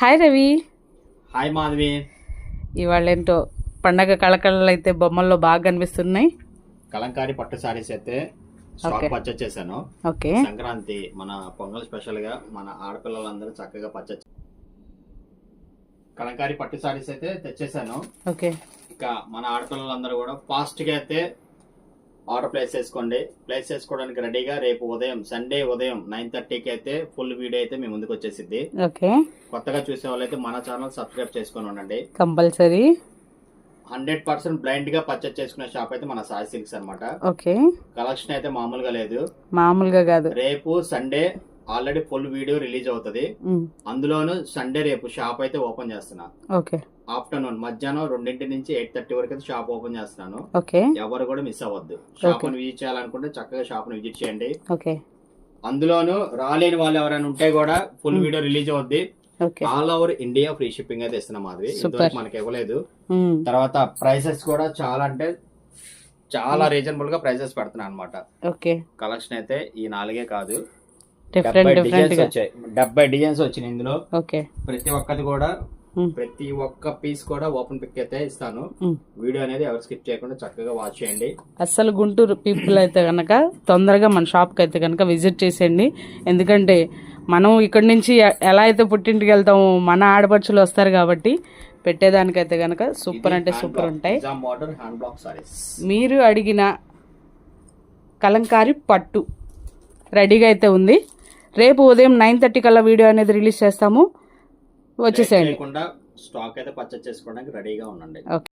Hi Ravi. Hi Madhavi. ఇవాళ ఏంటో పండగ కళకళలు అయితే బొమ్మల్లో బాగా కనిపిస్తున్నాయి. కలంకారీ పట్టు సారీస్ అయితే స్టాక్. పర్చేస్ చేశాను. ఓకే. సంక్రాంతి మన పొంగల్ స్పెషల్గా మన ఆడపిల్లలందరూ చక్కగా పర్చేస్ కలంకారీ పట్టు సారీస్ అయితే తెచ్చేసాను ఓకే. ఇక మన ఆడపిల్లలందరూ కూడా ఫాస్ట్గా అయితే ఆర్డర్ ప్లేస్ చేసుకోండి. ప్లేస్ చేసుకోవడానికి రెడీగా రేపు ఉదయం సండే ఉదయం నైన్ థర్టీకి అయితే ఫుల్ వీడియో అయితే మీ ముందుకు వచ్చేసిద్ది. ఓకే. కొత్తగా చూసే వాళ్ళైతే మన ఛానల్ సబ్స్క్రైబ్ చేసుకొని ఉండండి. కంపల్సరీ. హండ్రెడ్ పర్సెంట్ బ్లైండ్గా పర్చేస్ చేసుకునే షాప్ అయితే మన సాయి సిల్క్స్ అనమాట ఓకే. కలెక్షన్ అయితే మామూలుగా లేదు. మామూలుగా కాదు. రేపు Sunday already full video release అవుతుంది. అందులోను సండే రేపు షాప్ అయితే ఓపెన్ చేస్తున్నా. ఓకే. ఆఫ్టర్నూన్ మధ్యాహ్నం రెండింటి నుంచి ఎయిట్ థర్టీ వరకు అయితే షాప్ ఓపెన్ చేస్తున్నాను ఓకే. ఎవరు కూడా మిస్ అవ్వద్దు. షాప్ విజిట్ చేయాలనుకుంటే చక్కగా షాప్ని విజిట్ చేయండి. ఓకే. అందులోను రాలేని వాళ్ళు ఎవరైనా ఉంటే కూడా ఫుల్ వీడియో రిలీజ్ అవుద్ది. All over India free shipping అయితే ఇస్తున్నాం మాది మనకి ఇవ్వలేదు. తర్వాత ప్రైసెస్ కూడా చాలా అంటే చాలా రీజనబుల్గా ప్రైసెస్ పెడుతున్నాను అనమాట ఓకే. కలెక్షన్ అయితే ఈ నాలుగే కాదు. డెబ్బై డిజైన్స్ వచ్చాయి. డెబ్బై డిజైన్స్ వచ్చినాయి ఇందులో. ఓకే. ప్రతి ఒక్కటి కూడా ప్రతి ఒక్క పీస్ కూడా ఓపెన్ పిక్ అయితే ఇస్తాను. ఉమ్. వీడియో అనేది ఎవరు స్కిప్ చేయకుండా చక్కగా వాచ్ చేయండి. అస్సలు గుంటూరు పీపుల్ అయితే కనుక తొందరగా మన షాప్కి అయితే కనుక విజిట్ చేసేయండి. ఎందుకంటే మనం ఇక్కడి నుంచి ఎలా అయితే పుట్టింటికి వెళ్తామో మన ఆడపడుచులు వస్తారు కాబట్టి పెట్టేదానికైతే కనుక సూపర్ అంటే సూపర్ ఉంటాయి. మీరు అడిగిన కలంకారీ పట్టు రెడీగా అయితే ఉంది. రేపు ఉదయం నైన్ థర్టీ కల్లా వీడియో అనేది రిలీజ్ చేస్తాము. వచ్చేసేయండి. స్టాక్ అయితే పర్చేస్ చేసుకోవడానికి రెడీగా ఉండండి.